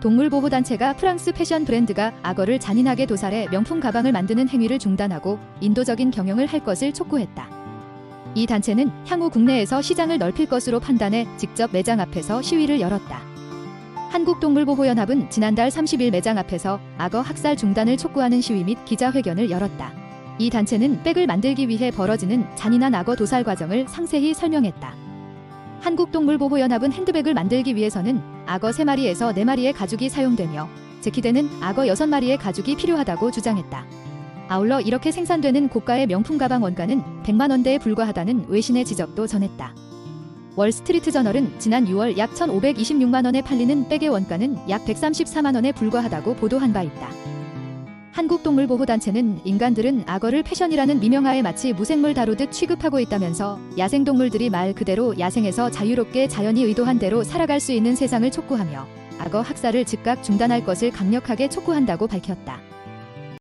동물보호단체가 프랑스 패션 브랜드가 악어를 잔인하게 도살해 명품 가방을 만드는 행위를 중단하고 인도적인 경영을 할 것을 촉구했다. 이 단체는 향후 국내에서 시장을 넓힐 것으로 판단해 직접 매장 앞에서 시위를 열었다. 한국동물보호연합은 지난달 30일 매장 앞에서 악어 학살 중단을 촉구하는 시위 및 기자회견을 열었다. 이 단체는 백을 만들기 위해 벌어지는 잔인한 악어 도살 과정을 상세히 설명했다. 한국동물보호연합은 핸드백을 만들기 위해서는 악어 3마리에서 4마리의 가죽이 사용되며 제키대는 악어 6마리의 가죽이 필요하다고 주장했다. 아울러 이렇게 생산되는 고가의 명품 가방 원가는 100만 원대에 불과하다는 외신의 지적도 전했다. 월스트리트 저널은 지난 6월 약 1,526만 원에 팔리는 백의 원가는 약 134만 원에 불과하다고 보도한 바 있다. 한국동물보호단체는 인간들은 악어를 패션이라는 미명하에 마치 무생물 다루듯 취급하고 있다면서 야생동물들이 말 그대로 야생에서 자유롭게 자연이 의도한 대로 살아갈 수 있는 세상을 촉구하며 악어 학살을 즉각 중단할 것을 강력하게 촉구한다고 밝혔다.